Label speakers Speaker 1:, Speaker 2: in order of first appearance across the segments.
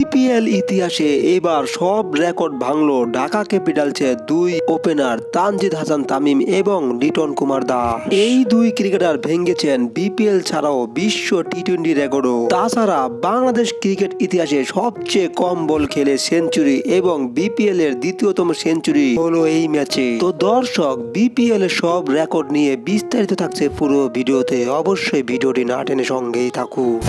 Speaker 1: BPL ইতিহাসে এবার সব রেকর্ড ভাঙলো ঢাকা ক্যাপিটালসের দুই ওপেনার তানজিদ হাসান তামিম এবং লিটন কুমার দা। এই দুই ক্রিকেটার ভেঙেছেন বিপিএল ছাড়াও বিশ্ব টি টোয়েন্টি রেকর্ডও। তাছাড়া বাংলাদেশ ক্রিকেট ইতিহাসে সবচেয়ে কম বল খেলে সেঞ্চুরি এবং বিপিএল এর দ্বিতীয়তম সেঞ্চুরি হলো এই ম্যাচে। তো দর্শক, বিপিএল এর সব রেকর্ড নিয়ে বিস্তারিত থাকছে পুরো ভিডিওতে। অবশ্যই ভিডিওটি না টেনে সঙ্গেই থাকুক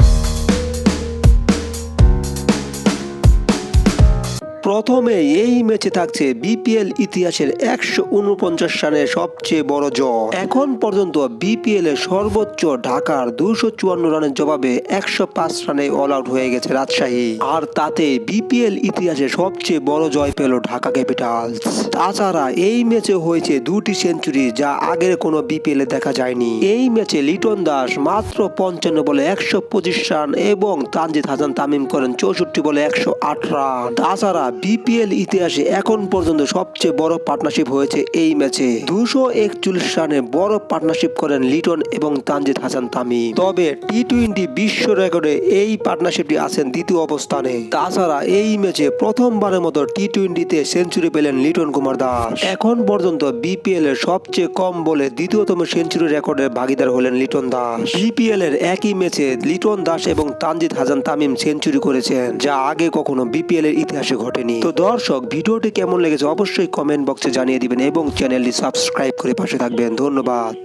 Speaker 1: প্রথমে এই ম্যাচে থাকছে বিপিএল ইতিহাসের একশো উনপঞ্চাশ রানের সবচেয়ে বড় জয় এখন পর্যন্ত বিপিএল এর সর্বোচ্চ ঢাকার দুশো চুয়ান্ন রানের জবাবে একশো পাঁচ রানে অল আউট হয়ে গেছে রাজশাহী। আর তাতে বিপিএল ইতিহাসে সবচেয়ে বড় জয় পেল ঢাকা ক্যাপিটালস। তাছাড়া এই ম্যাচে হয়েছে দুটি সেঞ্চুরি যা আগের কোনো বিপিএল এ দেখা যায়নি। এই ম্যাচে লিটন দাস মাত্র পঞ্চান্ন বলে একশো পঁচিশ রান এবং তানজিদ হাসান তামিম করেন চৌষট্টি বলে একশো আট রান। তাছাড়া বিপিএল ইতিহাসে এখন পর্যন্ত সবচেয়ে বড় পার্টনারশিপ হয়েছে এই ম্যাচে। দুশো একচল্লিশ রানে বড় পার্টনারশিপ করেন লিটন এবং তানজিদ হাসান তামিম। তবে টি টোয়েন্টি বিশ্ব রেকর্ডে এই পার্টনারশিপটি আছেন দ্বিতীয় অবস্থানে। তাছাড়া এই ম্যাচে প্রথমবারের মতো টি টোয়েন্টিতে সেঞ্চুরি পেলেন লিটন কুমার দাস। এখন পর্যন্ত বিপিএল এর সবচেয়ে কম বলে দ্বিতীয়তম সেঞ্চুরি রেকর্ডের ভাগিদার হলেন লিটন দাস। বিপিএল এর একই ম্যাচে লিটন দাস এবং তানজিদ হাসান তামিম সেঞ্চুরি করেছেন, যা আগে কখনো বিপিএল এর ইতিহাসে ঘটেনি তো দর্শক, ভিডিওটি কেমন লেগেছে অবশ্যই কমেন্ট বক্সে জানিয়ে দিবেন এবং চ্যানেলটি সাবস্ক্রাইব করে পাশে থাকবেন। ধন্যবাদ।